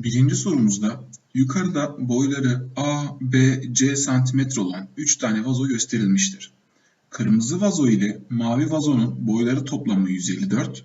Birinci sorumuzda yukarıda boyları A, B, C santimetre olan 3 tane vazo gösterilmiştir. Kırmızı vazo ile mavi vazonun boyları toplamı 154,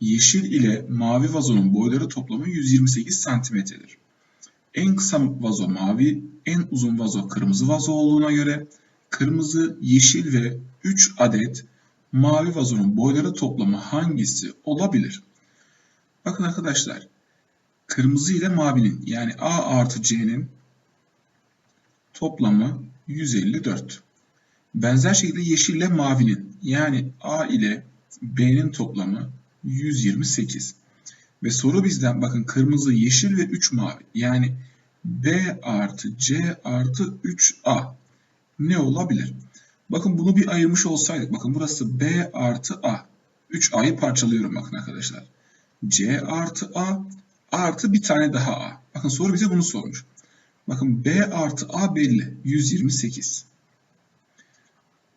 yeşil ile mavi vazonun boyları toplamı 128 santimetredir. En kısa vazo mavi, en uzun vazo kırmızı vazo olduğuna göre kırmızı, yeşil ve 3 adet mavi vazonun boyları toplamı hangisi olabilir? Bakın arkadaşlar, kırmızı ile mavinin yani A artı C'nin toplamı 154. Benzer şekilde yeşil ile mavinin yani A ile B'nin toplamı 128. Ve soru bizden bakın kırmızı, yeşil ve 3 mavi yani B artı C artı 3A ne olabilir? Bakın bunu bir ayırmış olsaydık bakın burası B artı A. 3A'yı parçalıyorum bakın arkadaşlar. C artı A artı bir tane daha A. Bakın soru bize bunu sormuş. Bakın B artı A belli. 128.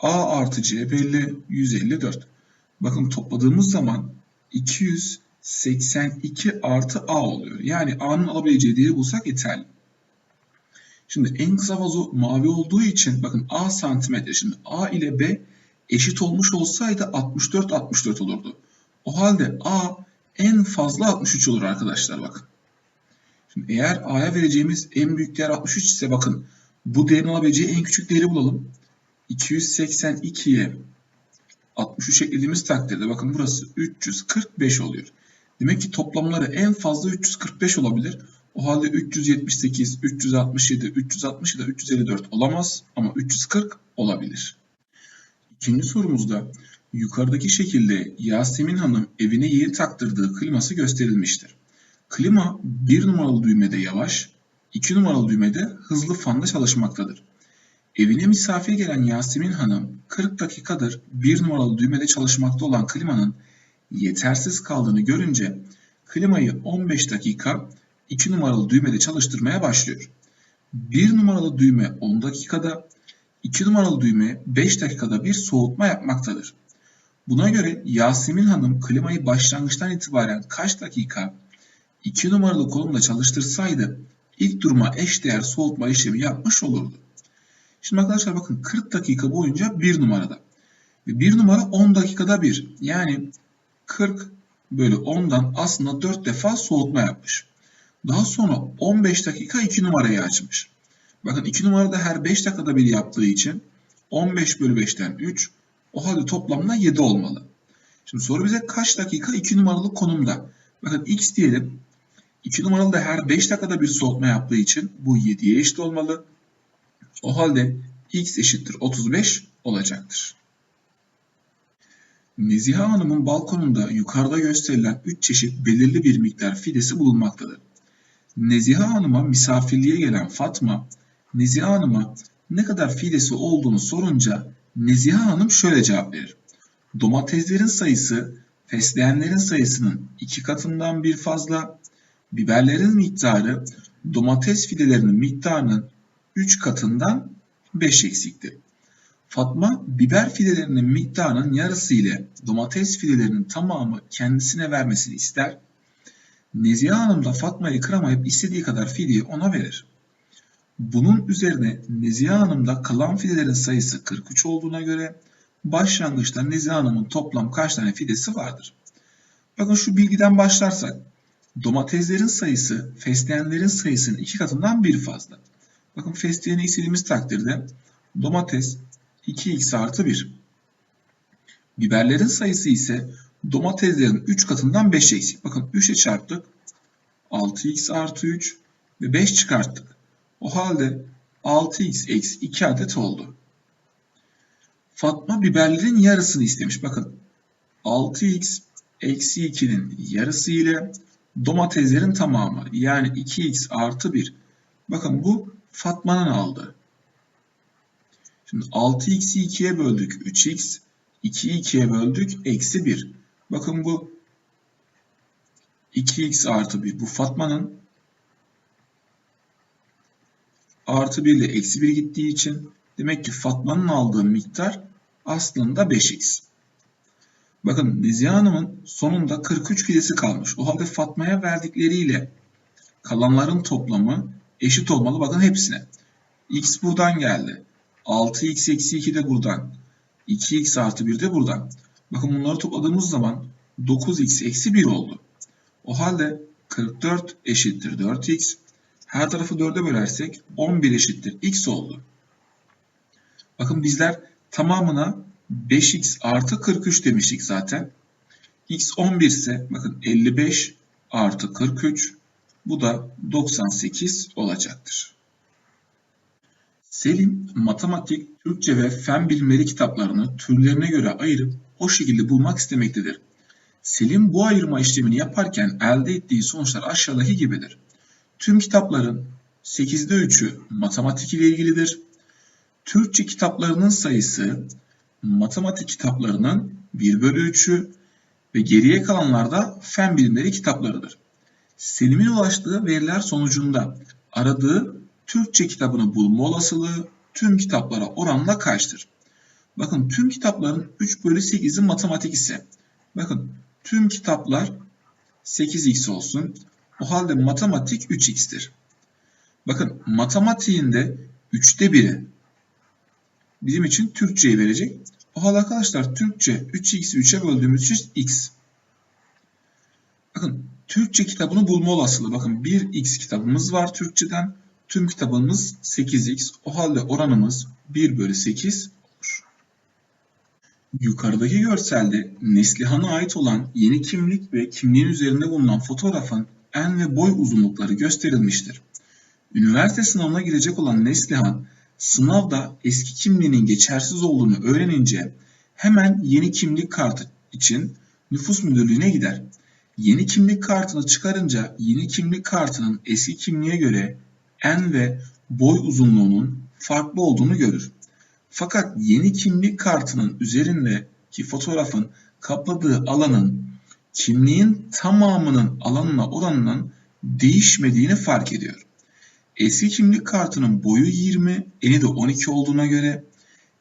A artı C belli. 154. Bakın topladığımız zaman 282 artı A oluyor. Yani A'nın alabileceği değeri bulsak yeterli. Şimdi en kısa vazo mavi olduğu için bakın A santimetre. Şimdi A ile B eşit olmuş olsaydı 64 64 olurdu. O halde A en fazla 63 olur arkadaşlar bakın. Şimdi eğer A'ya vereceğimiz en büyük değer 63 ise bakın bu değerin alabileceği en küçük değeri bulalım. 282'ye 63 eklediğimiz takdirde bakın burası 345 oluyor. Demek ki toplamları en fazla 345 olabilir. O halde 378, 367, 367, 354 olamaz ama 340 olabilir. İkinci sorumuzda yukarıdaki şekilde Yasemin Hanım evine yeni taktırdığı kliması gösterilmiştir. Klima 1 numaralı düğmede yavaş, 2 numaralı düğmede hızlı fanda çalışmaktadır. Evine misafir gelen Yasemin Hanım 40 dakikadır 1 numaralı düğmede çalışmakta olan klimanın yetersiz kaldığını görünce klimayı 15 dakika 2 numaralı düğmede çalıştırmaya başlıyor. 1 numaralı düğme 10 dakikada, 2 numaralı düğme 5 dakikada bir soğutma yapmaktadır. Buna göre Yasemin Hanım klimayı başlangıçtan itibaren kaç dakika 2 numaralı kolumda çalıştırsaydı ilk duruma eşdeğer soğutma işlemi yapmış olurdu. Şimdi arkadaşlar bakın 40 dakika boyunca 1 numarada. Ve 1 numara 10 dakikada bir. Yani 40 bölü 10'dan aslında 4 defa soğutma yapmış. Daha sonra 15 dakika 2 numarayı açmış. Bakın 2 numarada her 5 dakikada bir yaptığı için 15 bölü 5'ten 3. O halde toplamda 7 olmalı. Şimdi soru bize kaç dakika 2 numaralı konumda. Bakın x diyelim. 2 numaralı da her 5 dakikada bir soğutma yaptığı için bu 7'ye eşit olmalı. O halde x eşittir 35 olacaktır. Neziha Hanım'ın balkonunda yukarıda gösterilen 3 çeşit belirli bir miktar fidesi bulunmaktadır. Neziha Hanım'a misafirliğe gelen Fatma, Neziha Hanım'a ne kadar fidesi olduğunu sorunca Neziha Hanım şöyle cevap verir. Domateslerin sayısı fesleğenlerin sayısının iki katından bir fazla, biberlerin miktarı domates fidelerinin miktarının 3 katından 5 eksikti. Fatma biber fidelerinin miktarının yarısı ile domates fidelerinin tamamı kendisine vermesini ister. Nezihe Hanım da Fatma'yı kıramayıp istediği kadar fideyi ona verir. Bunun üzerine Nezihe Hanım'da kalan fidelerin sayısı 43 olduğuna göre başlangıçta Nezihe Hanım'ın toplam kaç tane fidesi vardır? Bakın şu bilgiden başlarsak domateslerin sayısı fesleğenlerin sayısının iki katından bir fazla. Bakın fesleğeni istediğimiz takdirde domates 2x artı 1. Biberlerin sayısı ise domateslerin 3 katından 5 eksik. Bakın 3 ile çarptık. 6x artı 3 ve 5 çıkarttık. O halde 6x eksi 2 adet oldu. Fatma biberlerin yarısını istemiş. Bakın 6x eksi 2'nin yarısı ile domateslerin tamamı yani 2x artı 1. Bakın bu Fatma'nın aldı. Şimdi 6x'i 2'ye böldük 3x. 2'yi 2'ye böldük eksi 1. Bakın bu 2x artı 1. Bu Fatma'nın artı 1 ile eksi 1 gittiği için demek ki Fatma'nın aldığı miktar aslında 5x. Bakın Nezihe Hanım'ın sonunda 43 fidesi kalmış. O halde Fatma'ya verdikleriyle kalanların toplamı eşit olmalı. Bakın hepsine. X buradan geldi. 6x eksi 2 de buradan. 2x artı 1 de buradan. Bakın bunları topladığımız zaman 9x eksi 1 oldu. O halde 44 eşittir 4x. Her tarafı 4'e bölersek 11 eşittir x oldu. Bakın bizler tamamına 5x artı 43 demiştik zaten. x 11 ise bakın 55 artı 43 bu da 98 olacaktır. Selim matematik, Türkçe ve fen bilimleri kitaplarını türlerine göre ayırıp o şekilde bulmak istemektedir. Selim bu ayırma işlemini yaparken elde ettiği sonuçlar aşağıdaki gibidir. Tüm kitapların 8'de 3'ü matematik ile ilgilidir. Türkçe kitaplarının sayısı matematik kitaplarının 1 bölü 3'ü ve geriye kalanlar da fen bilimleri kitaplarıdır. Selim'in ulaştığı veriler sonucunda aradığı Türkçe kitabını bulma olasılığı tüm kitaplara oranla kaçtır? Bakın tüm kitapların 3 bölü 8'i matematik ise bakın tüm kitaplar 8x olsun. O halde matematik 3x'tir. Bakın matematiğinde 3'te 1'i bizim için Türkçe'yi verecek. O halde arkadaşlar Türkçe 3x'i 3'e böldüğümüz için x. Bakın Türkçe kitabını bulma olasılığı. Bakın 1x kitabımız var Türkçeden. Tüm kitabımız 8x. O halde oranımız 1 bölü 8 olur. Yukarıdaki görselde Neslihan'a ait olan yeni kimlik ve kimliğin üzerinde bulunan fotoğrafın en ve boy uzunlukları gösterilmiştir. Üniversite sınavına girecek olan Neslihan, sınavda eski kimliğinin geçersiz olduğunu öğrenince hemen yeni kimlik kartı için nüfus müdürlüğüne gider. Yeni kimlik kartını çıkarınca yeni kimlik kartının eski kimliğe göre en ve boy uzunluğunun farklı olduğunu görür. Fakat yeni kimlik kartının üzerindeki fotoğrafın kapladığı alanın kimliğin tamamının alanına oranının değişmediğini fark ediyor. Eski kimlik kartının boyu 20, eni de 12 olduğuna göre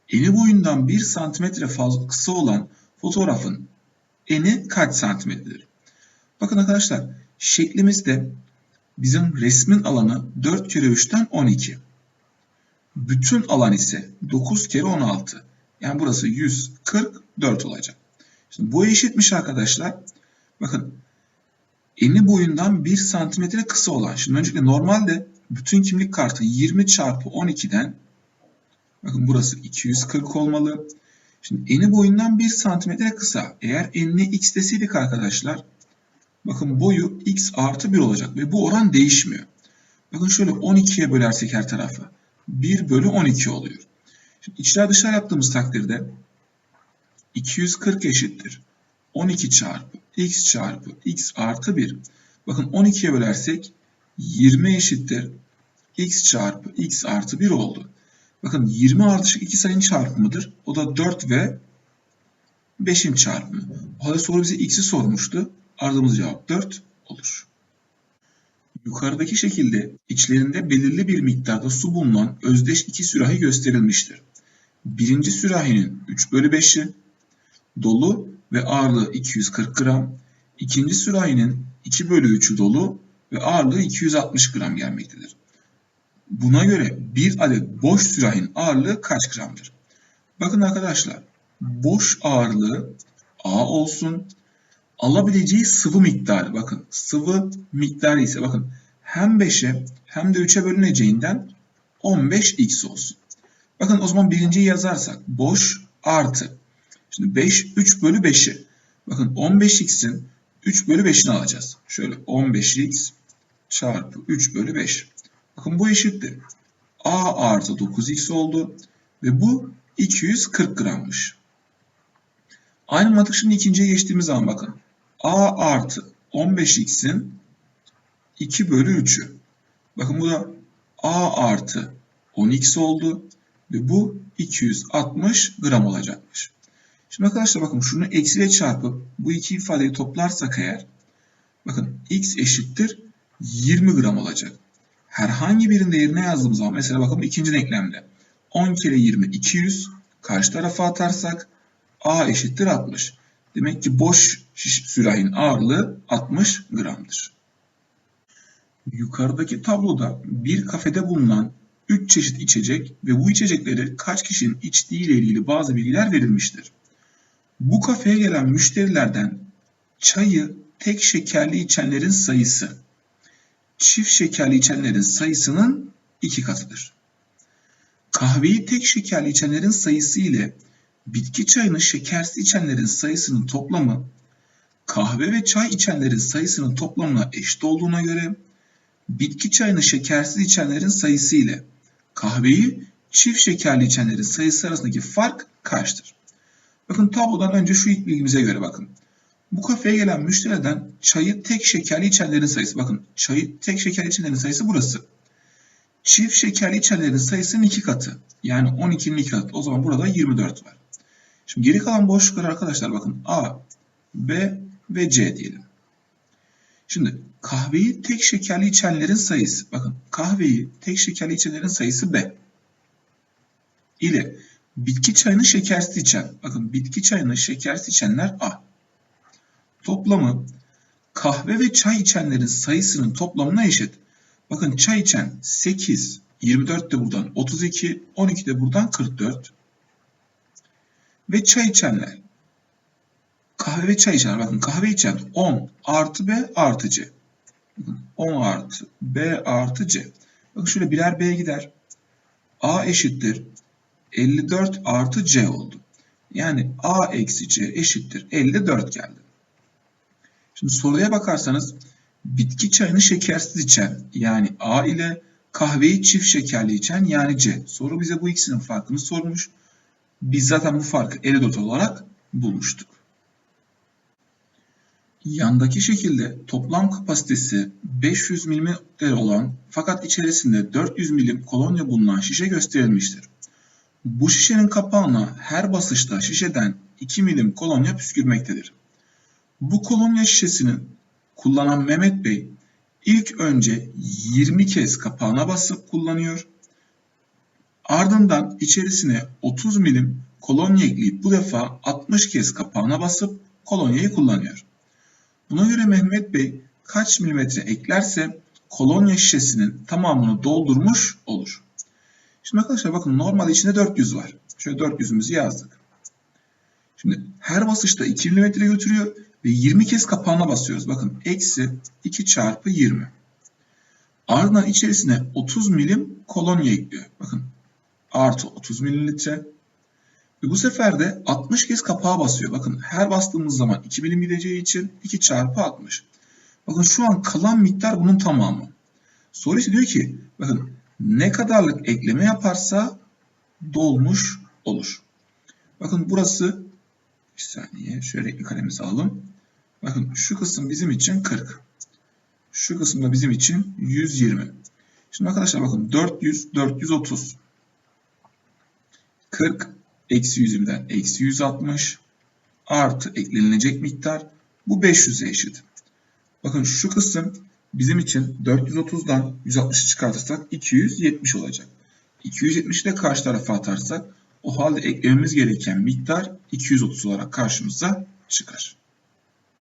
eni boyundan 1 cm fazla kısa olan fotoğrafın eni kaç santimetredir? Bakın arkadaşlar şeklimizde bizim resmin alanı 4 kere 3'ten 12. Bütün alan ise 9 kere 16. Yani burası 144 olacak. Şimdi bu eşitmiş arkadaşlar. Bakın eni boyundan 1 santimetre kısa olan. Şimdi öncelikle normalde bütün kimlik kartı 20 çarpı 12'den bakın burası 240 olmalı. Şimdi eni boyundan 1 santimetre kısa. Eğer enine x deseydik arkadaşlar bakın boyu x artı 1 olacak ve bu oran değişmiyor. Bakın şöyle 12'ye bölersek her tarafı 1 bölü 12 oluyor. Şimdi içler dışlar yaptığımız takdirde 240 eşittir. 12 çarpı x çarpı x artı 1. Bakın 12'ye bölersek 20 eşittir. x çarpı x artı 1 oldu. Bakın 20 ardışık iki sayının çarpımıdır. O da 4 ve 5'in çarpımı. O halde soru bize x'i sormuştu. Aradığımız cevap 4 olur. Yukarıdaki şekilde içlerinde belirli bir miktarda su bulunan özdeş iki sürahi gösterilmiştir. Birinci sürahinin 3 bölü 5'i dolu ve ağırlığı 240 gram. İkinci sürahinin 2 bölü 3'ü dolu ve ağırlığı 260 gram gelmektedir. Buna göre bir adet boş sürahinin ağırlığı kaç gramdır? Bakın arkadaşlar boş ağırlığı A olsun. Alabileceği sıvı miktarı bakın sıvı miktarı ise bakın hem 5'e hem de 3'e bölüneceğinden 15x olsun. Bakın o zaman birinciyi yazarsak boş artı. Şimdi 5 3 bölü 5'i. Bakın 15x'in 3 bölü 5'ini alacağız. Şöyle 15x çarpı 3 bölü 5. Bakın bu eşittir. A artı 9x oldu. Ve bu 240 grammış. Aynı mantık şimdi ikinciye geçtiğimiz zaman bakın. A artı 15x'in 2 bölü 3'ü. Bakın bu da A artı 10x oldu. Ve bu 260 gram olacakmış. Şimdi arkadaşlar bakın şunu eksiyle çarpıp bu iki ifadeyi toplarsak eğer bakın x eşittir 20 gram olacak. Herhangi birinde yerine yazdığımız zaman mesela bakın ikinci denklemde 10 kere 20 200 karşı tarafa atarsak a eşittir 60. Demek ki boş sürahin ağırlığı 60 gramdır. Yukarıdaki tabloda bir kafede bulunan 3 çeşit içecek ve bu içecekleri kaç kişinin içtiği ile ilgili bazı bilgiler verilmiştir. Bu kafeye gelen müşterilerden çayı tek şekerli içenlerin sayısı çift şekerli içenlerin sayısının iki katıdır. Kahveyi tek şekerli içenlerin sayısı ile bitki çayını şekersiz içenlerin sayısının toplamı kahve ve çay içenlerin sayısının toplamına eşit olduğuna göre bitki çayını şekersiz içenlerin sayısı ile kahveyi çift şekerli içenlerin sayısı arasındaki fark kaçtır? Bakın tablodan önce şu ilk bilgimize göre bakın. Bu kafeye gelen müşteriden çayı tek şekerli içenlerin sayısı. Bakın çayı tek şekerli içenlerin sayısı burası. Çift şekerli içenlerin sayısının iki katı. Yani 12'nin iki katı. O zaman burada 24 var. Şimdi geri kalan boşluklar arkadaşlar bakın A, B ve C diyelim. Şimdi kahveyi tek şekerli içenlerin sayısı. Bakın kahveyi tek şekerli içenlerin sayısı B. ile bitki çayını şekersiz içen. Bakın bitki çayını şekersiz içenler A. Toplamı kahve ve çay içenlerin sayısının toplamına eşit. Bakın çay içen 8, 24 de buradan 32, 12 de buradan 44. Ve çay içenler kahve ve çay içenler bakın kahve içen 10 artı B artı C. 10 artı B artı C. Bakın şöyle birer B gider. A eşittir 54 artı C oldu. Yani A eksi C eşittir 54 geldi. Şimdi soruya bakarsanız bitki çayını şekersiz içen yani A ile kahveyi çift şekerli içen yani C. Soru bize bu ikisinin farkını sormuş. Biz zaten bu farkı 54 olarak bulmuştuk. Yandaki şekilde toplam kapasitesi 500 mililitre olan fakat içerisinde 400 milim kolonya bulunan şişe gösterilmiştir. Bu şişenin kapağına her basışta şişeden 2 milim kolonya püskürmektedir. Bu kolonya şişesini kullanan Mehmet Bey ilk önce 20 kez kapağına basıp kullanıyor. Ardından içerisine 30 milim kolonya ekleyip bu defa 60 kez kapağına basıp kolonyayı kullanıyor. Buna göre Mehmet Bey kaç milimetre eklerse kolonya şişesinin tamamını doldurmuş olur. Şimdi arkadaşlar bakın normal içinde 400 var. Şöyle 400'ümüzü yazdık. Şimdi her basışta 2 mm götürüyor ve 20 kez kapağına basıyoruz. Bakın eksi 2 çarpı 20. Ardından içerisine 30 milim kolonya ekliyor. Bakın artı 30 mililitre. Ve bu sefer de 60 kez kapağa basıyor. Bakın her bastığımız zaman 2 milim gideceği için 2 çarpı 60. Bakın şu an kalan miktar bunun tamamı. Soru ise diyor ki bakın ne kadarlık ekleme yaparsa dolmuş olur. Bakın burası bir saniye şöyle renkli alalım. Bakın şu kısım bizim için 40. Şu kısım da bizim için 120. Şimdi arkadaşlar bakın 400, 430. 40 eksi 120'den eksi 160 artı eklenilecek miktar bu 500'e eşit. Bakın şu kısım bizim için 430'dan 160'ı çıkartırsak 270 olacak. 270'i de karşı tarafa atarsak o halde eklememiz gereken miktar 230 olarak karşımıza çıkar.